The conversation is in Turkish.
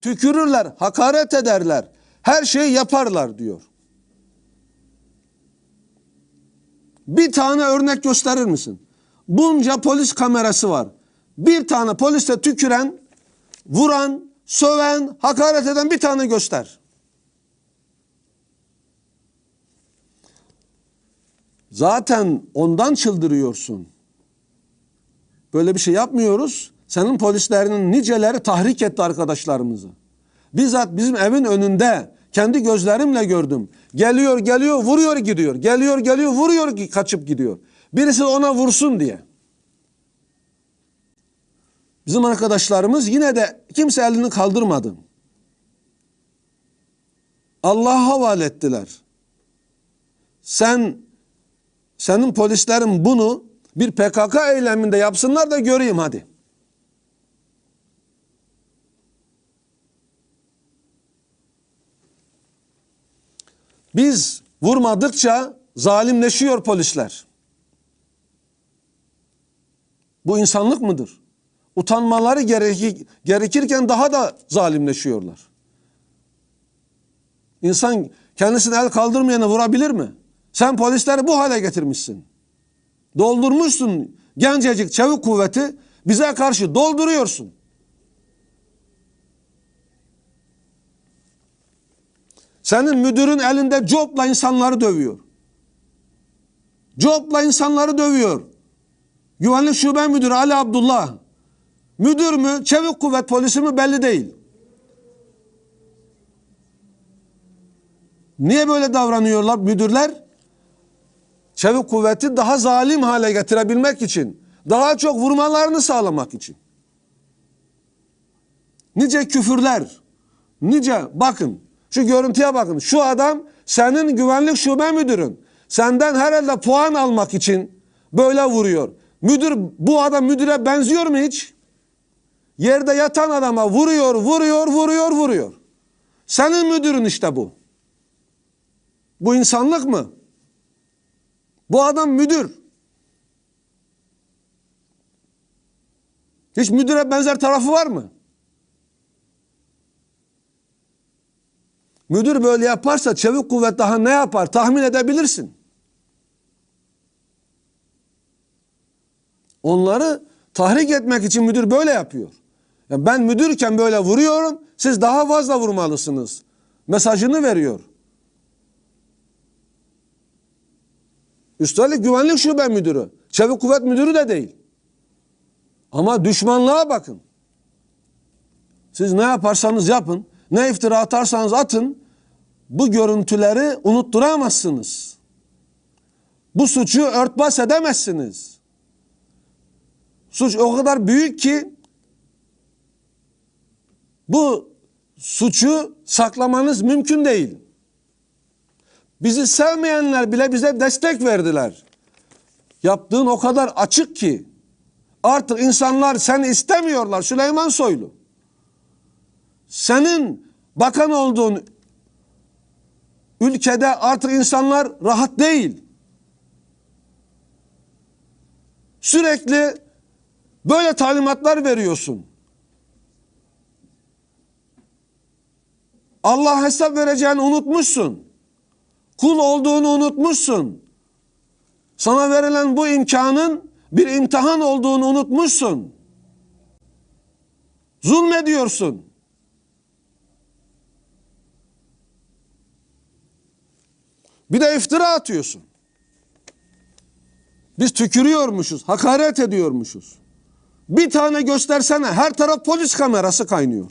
tükürürler, hakaret ederler, her şeyi yaparlar diyor. Bir tane örnek gösterir misin? Bunca polis kamerası var. Bir tane poliste tüküren, vuran, söven, hakaret eden bir tane göster. Zaten ondan çıldırıyorsun. Böyle bir şey yapmıyoruz. Senin polislerinin niceleri tahrik etti arkadaşlarımızı. Bizzat bizim evin önünde kendi gözlerimle gördüm. Geliyor geliyor vuruyor gidiyor. Geliyor geliyor vuruyor kaçıp gidiyor. Birisi ona vursun diye. Bizim arkadaşlarımız yine de kimse elini kaldırmadı. Allah'a havale ettiler. Sen senin polislerin bunu bir PKK eyleminde yapsınlar da göreyim hadi. Biz vurmadıkça zalimleşiyor polisler. Bu insanlık mıdır? Utanmaları gereki- gerekirken daha da zalimleşiyorlar. İnsan kendisine el kaldırmayana vurabilir mi? Sen polisleri bu hale getirmişsin. Doldurmuşsun gencecik çevik kuvveti bize karşı dolduruyorsun. Senin müdürün elinde copla insanları dövüyor. Copla insanları dövüyor. Güvenlik Şube Müdürü Ali Abdullah. Müdür mü, çevik kuvvet polisi mi belli değil. Niye böyle davranıyorlar müdürler? Çevik kuvveti daha zalim hale getirebilmek için, daha çok vurmalarını sağlamak için. Nice küfürler, nice bakın şu görüntüye bakın. Şu adam senin güvenlik şube müdürün. Senden herhalde puan almak için böyle vuruyor. Müdür bu adam müdüre benziyor mu hiç? Yerde yatan adama vuruyor, vuruyor, vuruyor, vuruyor. Senin müdürün işte bu. Bu insanlık mı? Bu adam müdür. Hiç müdüre benzer tarafı var mı? Müdür böyle yaparsa çevik kuvvet daha ne yapar tahmin edebilirsin. Onları tahrik etmek için müdür böyle yapıyor. Ya ben müdürken böyle vuruyorum, siz daha fazla vurmalısınız. Mesajını veriyor. Üstelik güvenlik şube müdürü, çevik kuvvet müdürü de değil. Ama düşmanlığa bakın. Siz ne yaparsanız yapın, ne iftira atarsanız atın, bu görüntüleri unutturamazsınız. Bu suçu örtbas edemezsiniz. Suç o kadar büyük ki bu suçu saklamanız mümkün değil. Bizi sevmeyenler bile bize destek verdiler. Yaptığın o kadar açık ki artık insanlar seni istemiyorlar Süleyman Soylu. Senin bakan olduğun ülkede artık insanlar rahat değil. Sürekli böyle talimatlar veriyorsun. Allah hesap vereceğini unutmuşsun. Kul olduğunu unutmuşsun. Sana verilen bu imkanın bir imtihan olduğunu unutmuşsun. Zulmediyorsun. Bir de iftira atıyorsun. Biz tükürüyormuşuz, hakaret ediyormuşuz. Bir tane göstersene her taraf polis kamerası kaynıyor.